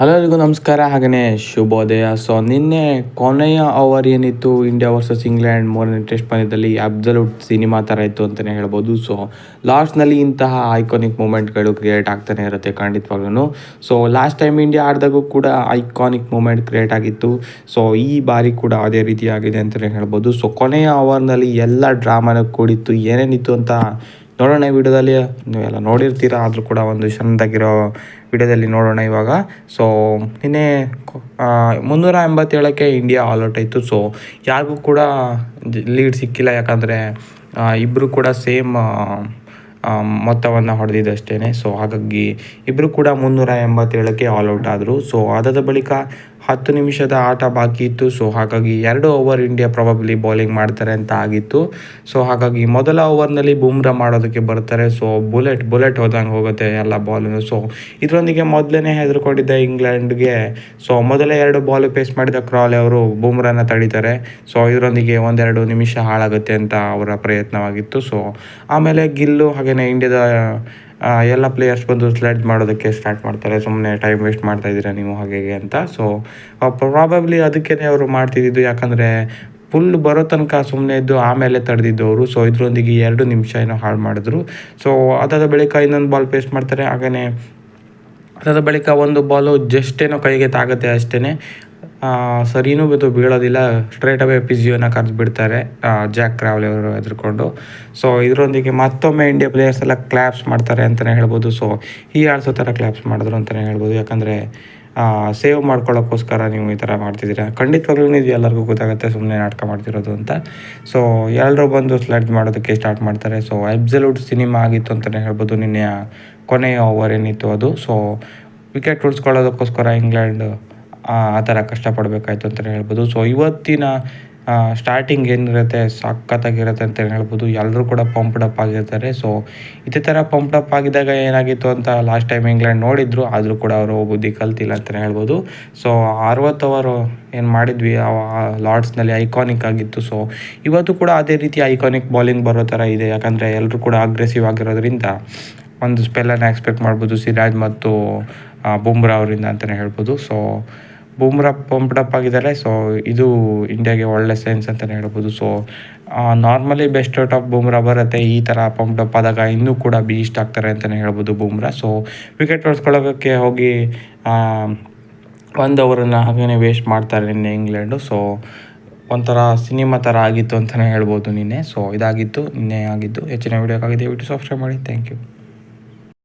Hello ಎಲ್ಲರಿಗೂ ನಮಸ್ಕಾರ. ಹಾಗೆಯೇ ಶುಭೋದಯ. ಸೊ ನಿನ್ನೆ ಕೊನೆಯ ಓವರ್ ಏನಿತ್ತು? ಇಂಡಿಯಾ ವರ್ಸಸ್ ಇಂಗ್ಲೆಂಡ್ ಮೂರನೇ ಟೆಸ್ಟ್ ಪಂದ್ಯದಲ್ಲಿ ಅಬ್ಸಲ್ಯೂಟ್ ಸಿನಿಮಾ ಥರ ಇತ್ತು ಅಂತಲೇ ಹೇಳ್ಬೋದು. ಸೊ ಲಾಸ್ಟ್ನಲ್ಲಿ ಇಂತಹ ಐಕಾನಿಕ್ ಮೂಮೆಂಟ್ಗಳು ಕ್ರಿಯೇಟ್ ಆಗ್ತಾನೆ ಇರುತ್ತೆ ಖಂಡಿತವಾಗ್ಲೂ ಸೊ ಲಾಸ್ಟ್ ಟೈಮ್ ಇಂಡಿಯಾ ಆಡಿದಾಗೂ ಕೂಡ ಐಕಾನಿಕ್ ಮೂಮೆಂಟ್ ಕ್ರಿಯೇಟ್ ಆಗಿತ್ತು. ಸೊ ಈ ಬಾರಿ ಕೂಡ ಅದೇ ರೀತಿ ಆಗಿದೆ ಅಂತಲೇ ಹೇಳ್ಬೋದು. ಸೊ ಕೊನೆಯ ಓವರ್ನಲ್ಲಿ ಎಲ್ಲ ಡ್ರಾಮಾನ ಕೂಡಿತ್ತು. ಏನೇನಿತ್ತು ಅಂತ ನೋಡೋಣ ಈ ವಿಡಿಯೋದಲ್ಲಿ. ನೀವೆಲ್ಲ ನೋಡಿರ್ತೀರ, ಆದರೂ ಕೂಡ ಒಂದು ಚೆನ್ನಾಗಿರೋ ವಿಡಿಯೋದಲ್ಲಿ ನೋಡೋಣ ಇವಾಗ. ಸೊ ನಿನ್ನೆ ಮುನ್ನೂರ ಎಂಬತ್ತೇಳಕ್ಕೆ ಇಂಡಿಯಾ ಆಲ್ ಔಟ್ ಆಯಿತು. ಸೊ ಯಾರಿಗೂ ಕೂಡ ಲೀಡ್ ಸಿಕ್ಕಿಲ್ಲ. ಯಾಕಂದರೆ ಇಬ್ಬರು ಕೂಡ ಸೇಮ್ ಮೊತ್ತವನ್ನು ಹೊಡೆದಿದ್ದಷ್ಟೇ ಸೊ ಹಾಗಾಗಿ ಇಬ್ಬರು ಕೂಡ ಮುನ್ನೂರ ಎಂಬತ್ತೇಳಕ್ಕೆ ಆಲ್ ಔಟ್ ಆದರು. ಸೊ ಅದಾದ ಬಳಿಕ ಹತ್ತು ನಿಮಿಷದ ಆಟ ಬಾಕಿ ಇತ್ತು. ಸೊ ಹಾಗಾಗಿ ಎರಡು ಓವರ್ ಇಂಡಿಯಾ ಪ್ರಾಬಬ್ಲಿ ಬೌಲಿಂಗ್ ಮಾಡ್ತಾರೆ ಅಂತ ಆಗಿತ್ತು. ಸೊ ಹಾಗಾಗಿ ಮೊದಲ ಓವರ್ನಲ್ಲಿ ಬುಮ್ರಾ ಮಾಡೋದಕ್ಕೆ ಬರ್ತಾರೆ. ಸೊ ಬುಲೆಟ್ ಬುಲೆಟ್ ಹೋದಂಗೆ ಹೋಗುತ್ತೆ ಎಲ್ಲ ಬಾಲನ್ನು ಸೊ ಇದರೊಂದಿಗೆ ಮೊದಲನೇ ಹೆದರ್ಕೊಂಡಿದ್ದ ಇಂಗ್ಲೆಂಡ್ಗೆ. ಸೊ ಮೊದಲ ಎರಡು ಬಾಲ್ ಪೇಸ್ ಮಾಡಿದ ಕ್ರಾಲೆ ಅವರು ಬುಮ್ರಾನ ತಡೀತಾರೆ. ಸೊ ಇದರೊಂದಿಗೆ ಒಂದೆರಡು ನಿಮಿಷ ಹಾಳಾಗುತ್ತೆ ಅಂತ ಅವರ ಪ್ರಯತ್ನವಾಗಿತ್ತು. ಸೊ ಆಮೇಲೆ ಗಿಲ್ಲು ಹಾಗೆಯೇ ಇಂಡಿಯಾದ ಎಲ್ಲ ಪ್ಲೇಯರ್ಸ್ ಬಂದು ಸ್ಲೈಡ್ ಮಾಡೋದಕ್ಕೆ ಸ್ಟಾರ್ಟ್ ಮಾಡ್ತಾರೆ. ಸುಮ್ಮನೆ ಟೈಮ್ ವೇಸ್ಟ್ ಮಾಡ್ತಾ ಇದ್ದೀರಾ ನೀವು ಹಾಗೆ ಅಂತ. ಸೊ ಪ್ರಾಬಬ್ಲಿ ಅದಕ್ಕೇ ಅವರು ಮಾಡ್ತಿದ್ದು ಯಾಕಂದರೆ ಫುಲ್ ಬರೋ ತನಕ ಸುಮ್ಮನೆ ಇದ್ದು ಆಮೇಲೆ ತಡೆದಿದ್ದು ಅವರು. ಸೊ ಇದರೊಂದಿಗೆ ಎರಡು ನಿಮಿಷ ಏನೋ ಹಾಳು ಮಾಡಿದ್ರು. ಸೊ ಅದಾದ ಬಳಿಕ ಇನ್ನೊಂದು ಬಾಲ್ ಪೇಸ್ಟ್ ಮಾಡ್ತಾರೆ. ಹಾಗೆಯೇ ಅದಾದ ಬಳಿಕ ಒಂದು ಬಾಲು ಜಸ್ಟ್ ಏನೋ ಕೈಗೆ ತಾಗುತ್ತೆ ಅಷ್ಟೇ ಸರಿನೂ ಬಿದ್ದು ಬೀಳೋದಿಲ್ಲ. ಸ್ಟ್ರೇಟ್ ಅವೇ ಕರೆದು ಬಿಡ್ತಾರೆ ಜಾಕ್ ಕ್ರಾವ್ಲಿ ಅವರು ಎದುರುಕೊಂಡು. ಸೊ ಇದರೊಂದಿಗೆ ಮತ್ತೊಮ್ಮೆ ಇಂಡಿಯಾ ಪ್ಲೇಯರ್ಸ್ ಎಲ್ಲ ಕ್ಲಾಪ್ಸ್ ಮಾಡ್ತಾರೆ ಅಂತಲೇ ಹೇಳ್ಬೋದು. ಸೊ ಈ ಆಡ್ಸೋ ಥರ ಕ್ಲಾಪ್ಸ್ ಮಾಡಿದ್ರು ಅಂತಲೇ ಹೇಳ್ಬೋದು. ಯಾಕಂದರೆ ಸೇವ್ ಮಾಡ್ಕೊಳ್ಳೋಕ್ಕೋಸ್ಕರ ನೀವು ಈ ಥರ ಮಾಡ್ತಿದ್ದೀರಾ? ಖಂಡಿತವಾಗ್ಲೂ ಇದು ಎಲ್ಲರಿಗೂ ಗೊತ್ತಾಗುತ್ತೆ ಸುಮ್ಮನೆ ನಾಟಕ ಮಾಡ್ತಿರೋದು ಅಂತ. ಸೊ ಎಲ್ಲರೂ ಬಂದು ಸ್ಲೈಡ್ ಮಾಡೋದಕ್ಕೆ ಸ್ಟಾರ್ಟ್ ಮಾಡ್ತಾರೆ. ಸೊ ಅಬ್ಸಲ್ಯೂಟ್ ಸಿನಿಮಾ ಆಗಿತ್ತು ಅಂತಲೇ ಹೇಳ್ಬೋದು. ನಿನ್ನೆಯ ಕೊನೆಯ ಓವರ್ ಏನಿತ್ತು ಅದು. ಸೊ ವಿಕೆಟ್ ಉಳಿಸ್ಕೊಳ್ಳೋದಕ್ಕೋಸ್ಕರ ಇಂಗ್ಲೆಂಡ್ ಆ ಥರ ಕಷ್ಟಪಡಬೇಕಾಯ್ತು ಅಂತಲೇ ಹೇಳ್ಬೋದು. ಸೊ ಇವತ್ತಿನ ಸ್ಟಾರ್ಟಿಂಗ್ ಏನಿರುತ್ತೆ, ಸಖತ್ತಾಗಿರುತ್ತೆ ಅಂತ ಹೇಳ್ಬೋದು. ಎಲ್ಲರೂ ಕೂಡ ಪಂಪ್ಡಪ್ ಆಗಿರ್ತಾರೆ. ಸೊ ಇದೇ ಥರ ಅಪ್ ಆಗಿದ್ದಾಗ ಏನಾಗಿತ್ತು ಅಂತ ಲಾಸ್ಟ್ ಟೈಮ್ ಇಂಗ್ಲೆಂಡ್ ನೋಡಿದ್ರು, ಆದರೂ ಕೂಡ ಅವರು ಬುದ್ಧಿ ಕಲ್ತಿಲ್ಲ ಅಂತಲೇ ಹೇಳ್ಬೋದು. ಸೊ ಅರವತ್ತು ಅವರು ಏನು ಮಾಡಿದ್ವಿ, ಆ ಲಾರ್ಡ್ಸ್ನಲ್ಲಿ ಐಕಾನಿಕ್ ಆಗಿತ್ತು. ಸೊ ಇವತ್ತು ಕೂಡ ಅದೇ ರೀತಿ ಐಕಾನಿಕ್ ಬಾಲಿಂಗ್ ಬರೋ ಥರ ಇದೆ. ಯಾಕಂದರೆ ಎಲ್ಲರೂ ಕೂಡ ಅಗ್ರೆಸಿವ್ ಆಗಿರೋದ್ರಿಂದ ಒಂದು ಸ್ಪೆಲ್ಲನ್ನು ಎಕ್ಸ್ಪೆಕ್ಟ್ ಮಾಡ್ಬೋದು. ಸಿರಾಜ್ ಮತ್ತು ಬುಮ್ರಾ ಅವರಿಂದ ಅಂತಲೇ ಹೇಳ್ಬೋದು. ಸೊ ಬುಮ್ರಾ ಪಂಪ್ಡಪ್ ಆಗಿದ್ದಾರೆ. ಸೊ ಇದು ಇಂಡಿಯಾಗೆ ಒಳ್ಳೆ ಸೈನ್ಸ್ ಅಂತಲೇ ಹೇಳ್ಬೋದು. So normally best out of Bumrah ಬರುತ್ತೆ ಈ ಥರ ಪಂಪ್ಡಪ್ ಆದಾಗ ಇನ್ನೂ ಕೂಡ ಬೀಸ್ಟ್ ಆಗ್ತಾರೆ ಅಂತಲೇ ಹೇಳ್ಬೋದು ಬೂಮ್ರಾ. ಸೊ ವಿಕೆಟ್ ಹೊಡ್ಸ್ಕೊಳ್ಳೋಕ್ಕೆ ಹೋಗಿ ಒಂದು ಅವರನ್ನು ಹಾಗೇ ವೇಸ್ಟ್ ಮಾಡ್ತಾರೆ ನಿನ್ನೆ ಇಂಗ್ಲೆಂಡು. ಸೊ ಒಂಥರ ಸಿನಿಮಾ ಥರ ಆಗಿತ್ತು ಅಂತಲೇ ಹೇಳ್ಬೋದು ನಿನ್ನೆ. ಸೊ ಇದಾಗಿತ್ತು, ನಿನ್ನೆ ಆಗಿದ್ದು. ಹೆಚ್ಚಿನ ವೀಡಿಯೋಕ್ಕಾಗಿದೆ ಯೂಟ್ಯೂಬ್ ಸಬ್ಸ್ಕ್ರೈಬ್ ಮಾಡಿ. Thank you